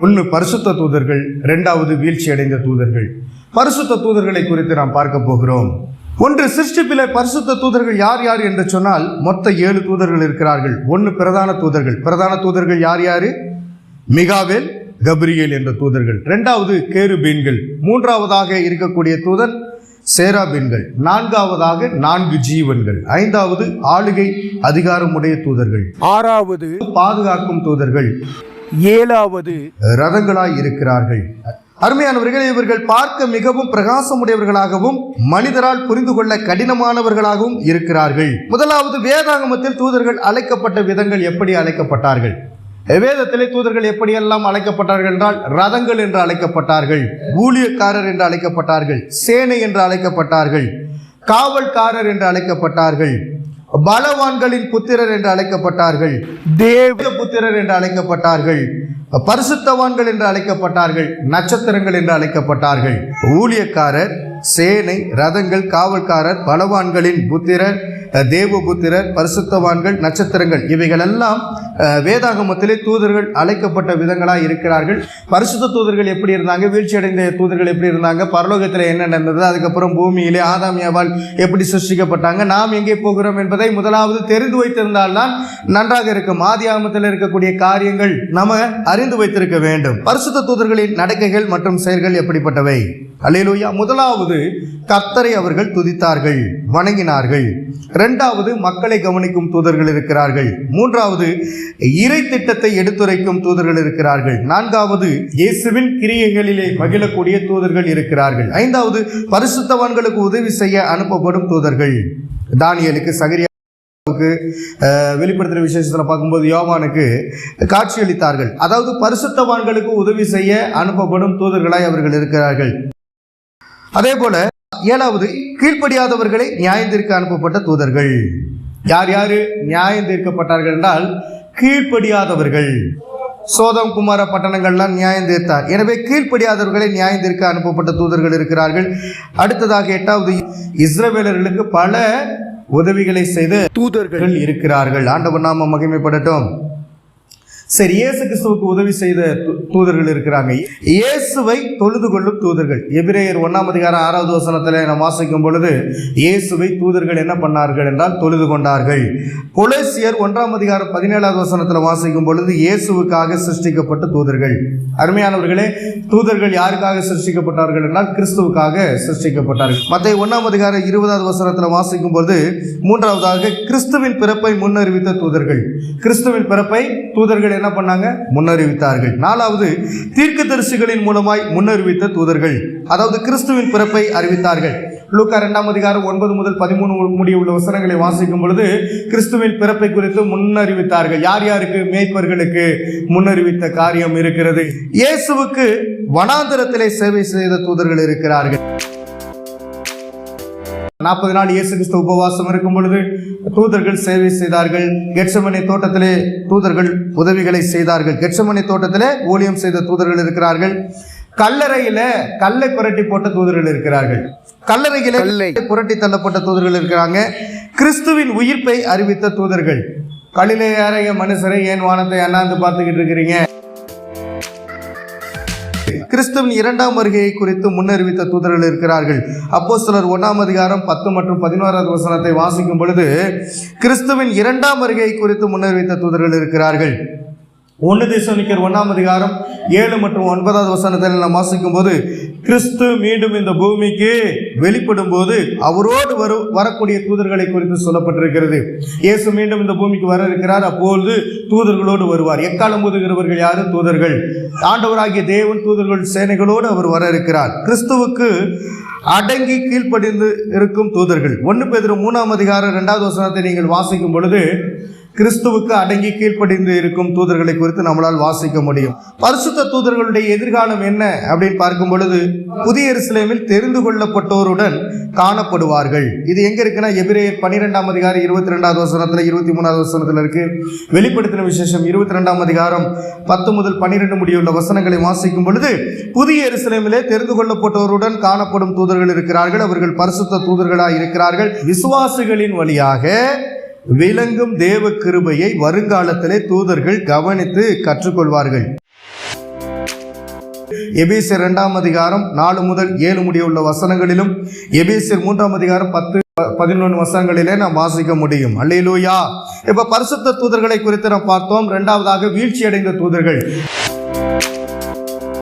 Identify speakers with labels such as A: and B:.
A: ஒன்று பரிசுத்த தூதர்கள் இரண்டாவது வீழ்ச்சி அடைந்த தூதர்கள். பரிசுத்த தூதர்களை குறித்து நாம் பார்க்க போகிறோம். ஒன்று சிருஷ்டிப்பிலே பரிசுத்த தூதர்கள் யார் யார் என்று சொன்னால் மொத்த ஏழு தூதர்கள் இருக்கிறார்கள். ஒன்று பிரதான தூதர்கள். பிரதான தூதர்கள் யார் யாரு? மிகாவேல் கப்ரியேல் என்ற தூதர்கள். இரண்டாவது கேருபீன்கள். மூன்றாவதாக இருக்கக்கூடிய தூதன் சேராபீன்கள். நான்காவதாக நான்கு ஜீவன்கள். ஐந்தாவது ஆளுகை அதிகாரமுடைய தூதர்கள்.
B: ஆறாவது
A: பாதுகாக்கும் தூதர்கள்.
B: ஏழாவது
A: ரதங்களாய் இருக்கிறார்கள். அருமையானவர்கள் இவர்கள் பார்க்க மிகவும் பிரகாசமுடையவர்களாகவும் மனிதரால் புரிந்து கொள்ள கடினமானவர்களாகவும் இருக்கிறார்கள். முதலாவது வேதாகமத்தில் தூதர்கள் அழைக்கப்பட்ட விதங்கள் எப்படி அழைக்கப்பட்டார்கள்? வேதத்திலே தூதர்கள் எப்படியெல்லாம் அழைக்கப்பட்டார்கள் என்றால் ரதங்கள் என்று அழைக்கப்பட்டார்கள் ஊழியக்காரர் என்று அழைக்கப்பட்டார்கள் சேனை என்று அழைக்கப்பட்டார்கள் காவல்காரர் என்று அழைக்கப்பட்டார்கள் பலவான்களின் புத்திரர் என்று அழைக்கப்பட்டார்கள். தேவ புத்திரர் என்று அழைக்கப்பட்டார்கள். பரிசுத்தவான்கள் என்று அழைக்கப்பட்டார்கள். நட்சத்திரங்கள் என்று அழைக்கப்பட்டார்கள். ஊழியக்காரர் சேனை ரதங்கள் காவல்காரர் பலவான்களின் புத்திரர் தேவபுத்திரர் பரிசுத்தவான்கள் நட்சத்திரங்கள். இவைகளெல்லாம் வேதாகமத்திலே தூதர்கள் அழைக்கப்பட்ட விதங்களாக இருக்கிறார்கள். பரிசுத்த தூதர்கள் எப்படி இருந்தாங்க? வீழ்ச்சி அடைந்த தூதர்கள் எப்படி இருந்தாங்க? பரலோகத்தில் என்ன நடந்தது அதுக்கப்புறம் பூமியிலே ஆதாமியாவால் எப்படி சிருஷ்டிக்கப்பட்டாங்க? நாம் எங்கே போகிறோம் என்பதை முதலாவது தெரிந்து வைத்திருந்தால்தான் நன்றாக இருக்கும். ஆதியாகமத்தில் இருக்கக்கூடிய காரியங்கள் நம்ம அறிந்து வைத்திருக்க வேண்டும். பரிசுத்த தூதர்களின் நடக்கைகள் மற்றும் செயல்கள் எப்படிப்பட்டவை? அல்லேலூயா முதலாவது கர்த்தரை அவர்கள் துதித்தார்கள் வணங்கினார்கள். இரண்டாவது மக்களை கவனிக்கும் தூதர்கள் இருக்கிறார்கள். மூன்றாவது இறை திட்டத்தை எடுத்துரைக்கும் தூதர்கள் இருக்கிறார்கள். நான்காவது இயேசுவின் கிரியைகளிலே மகிழக்கூடிய தூதர்கள் இருக்கிறார்கள். ஐந்தாவது பரிசுத்தவான்களுக்கு உதவி செய்ய அனுப்பப்படும் தூதர்கள். தானியலுக்கு சகரியா வெளிப்படுத்துகிற விசேஷத்தில் பார்க்கும்போது யோவானுக்கு காட்சியளித்தார்கள். அதாவது பரிசுத்தவான்களுக்கு உதவி செய்ய அனுப்பப்படும் தூதர்களாய் அவர்கள் இருக்கிறார்கள். அதே போல ஏழாவது கீழ்ப்படியாதவர்களை நியாயந்திருக்க அனுப்பப்பட்ட தூதர்கள். யார் யாரு நியாயம் தீர்க்கப்பட்டார்கள் என்றால் கீழ்ப்படியாதவர்கள். சோதம் குமார பட்டணங்கள்லாம் நியாயம் தீர்த்தார் எனவே கீழ்ப்படியாதவர்களை நியாயம் தீர்க்க அனுப்பப்பட்ட தூதர்கள் இருக்கிறார்கள். அடுத்ததாக எட்டாவது இஸ்ரவேலர்களுக்கு பல உதவிகளை செய்த
B: தூதர்கள்
A: இருக்கிறார்கள். ஆண்டவர் நாம மகிமைப்படட்டும். சரி இயேசு கிறிஸ்துவுக்கு உதவி செய்த தூ- தூதர்கள் இருக்கிறாங்க. இயேசுவை தொழுது கொள்ளும் தூதர்கள். எபிரேயர் ஒன்றாம் அதிகாரம் ஆறாவது வசனத்தில் நாம் வாசிக்கும் பொழுது இயேசுவை தூதர்கள் என்ன பண்ணார்கள் என்றால் தொழுது கொண்டார்கள். கொலேசியர் ஒன்றாம் அதிகாரம் பதினேழாவது வசனத்தில் வாசிக்கும் பொழுது இயேசுவுக்காக சிருஷ்டிக்கப்பட்ட தூதர்கள். அருமையானவர்களே தூதர்கள் யாருக்காக சிருஷ்டிக்கப்பட்டார்கள் என்றால் கிறிஸ்துவுக்காக சிருஷ்டிக்கப்பட்டார்கள். மற்ற ஒன்றாம் அதிகாரம் இருபதாவது வசனத்தில் வாசிக்கும் பொழுது மூன்றாவதாக கிறிஸ்துவின் பிறப்பை முன்னறிவித்த தூதர்கள். கிறிஸ்துவின் பிறப்பை தூதர்கள் என்ன பண்ணாங்க? முன்னறிவித்தார்கள். நாலாவது தீர்க்க தரிசிகளின் மூலமாய் முன்னறிவித்த தூதர்கள். அதாவது கிறிஸ்துவின் பிறப்பை அறிவித்தார்கள். லூக்கா ரெண்டாம் அதிகாரம் ஒன்பது முதல் பதிமூணு முடிய உள்ள வசனங்களை வாசிக்கும் பொழுது கிறிஸ்துவின் பிறப்பை குறித்து முன்னறிவித்தார்கள். யார் யாருக்கு? மேய்ப்பர்களுக்கு முன்னறிவித்த காரியம் இருக்கிறது. இயேசுவுக்கு வனாந்திரத்திலே சேவை செய்த தூதர்கள் இருக்கிறார்கள். நாற்பது நாள் இயேசு கிறிஸ்து உபவாசம் இருக்கும் பொழுது தூதர்கள் சேவை செய்தார்கள். கெட்சமனை தோட்டத்திலே தூதர்கள் உதவிகளை செய்தார்கள். கெட்சமனை தோட்டத்திலே ஊழியம் செய்த தூதர்கள் இருக்கிறார்கள். கல்லறையில கல்லை புரட்டி போட்ட தூதர்கள் இருக்கிறார்கள். கல்லறையில
B: கல்லை.
A: புரட்டி தள்ளப்பட்ட தூதர்கள் இருக்கிறாங்க. கிறிஸ்துவின் உயிர்ப்பை அறிவித்த தூதர்கள். கலிலே ஏறைய மனுஷரை ஏன் வானத்தை அண்ணாந்து பார்த்துக்கிட்டு இருக்கிறீங்க? கிறிஸ்துவின் இரண்டாம் வருகையை குறித்து முன்னறிவித்த தூதர்கள் இருக்கிறார்கள். அப்போ சிலர் ஒன்றாம் அதிகாரம் பத்து மற்றும் பதினோராவது வசனத்தை வாசிக்கும் பொழுது கிறிஸ்துவின் இரண்டாம் வருகையை குறித்து முன்னறிவித்த தூதர்கள் இருக்கிறார்கள். ஒன்று தேசனிக்கர் ஒன்றாம் அதிகாரம் ஏழு மற்றும் ஒன்பதாவது வசனத்தில் நாம் வாசிக்கும் போது கிறிஸ்து மீண்டும் இந்த பூமிக்கு வெளிப்படும் போது அவரோடு வரு வரக்கூடிய தூதர்களை குறித்து சொல்லப்பட்டிருக்கிறது. இயேசு மீண்டும் இந்த பூமிக்கு வர இருக்கிறார் அப்பொழுது தூதர்களோடு வருவார். எக்காலம் ஊதுகிறவர்கள் யாரு? தூதர்கள். ஆண்டவராகிய தேவன் தூதர்கள் சேனைகளோடு அவர் வர இருக்கிறார் கிறிஸ்துவுக்கு அடங்கி கீழ்ப்படிந்து இருக்கும் தூதர்கள். ஒன்று பேதிரு மூணாம் அதிகாரம் இரண்டாவது வசனத்தை நீங்கள் வாசிக்கும் பொழுது கிறிஸ்துவுக்கு அடங்கி கீழ்ப்படிந்து இருக்கும் தூதர்களை குறித்து நம்மளால் வாசிக்க முடியும். பரிசுத்த தூதர்களுடைய எதிர்காலம் என்ன அப்படின்னு பார்க்கும் பொழுது புதிய இஸ்லேமில் தெரிந்து கொள்ளப்பட்டோருடன் காணப்படுவார்கள். இது எங்க இருக்குன்னா எபிரேயர் பன்னிரெண்டாம் அதிகாரம் இருபத்தி ரெண்டாவது வசனத்துல இருபத்தி மூணாவது வசனத்துல இருக்கு. வெளிப்படுத்தின விசேஷம் இருபத்தி ரெண்டாம் அதிகாரம் பத்து முதல் பன்னிரெண்டு முடியுள்ள வசனங்களை வாசிக்கும் பொழுது புதிய இஸ்லேமிலே தெரிந்து கொள்ளப்பட்டோருடன் காணப்படும் தூதர்கள் இருக்கிறார்கள். அவர்கள் பரிசுத்த தூதர்களாக இருக்கிறார்கள் விசுவாசிகளின் வழியாக விளங்கும் தேவ கிருபையை வருங்காலத்திலே தூதர்கள் கவனித்து கற்றுக்கொள்வார்கள். எபேசியர் இரண்டாம் அதிகாரம் நாலு முதல் ஏழு முடிய உள்ள வசனங்களிலும் எபேசியர் மூன்றாம் அதிகாரம் பத்து பதினொன்று வசனங்களிலே நாம் வாசிக்க முடியும். அல்லையிலூயா இப்ப பரிசுத்த தூதர்களை குறித்து நாம் பார்த்தோம். இரண்டாவதாக வீழ்ச்சி அடைந்த தூதர்கள்.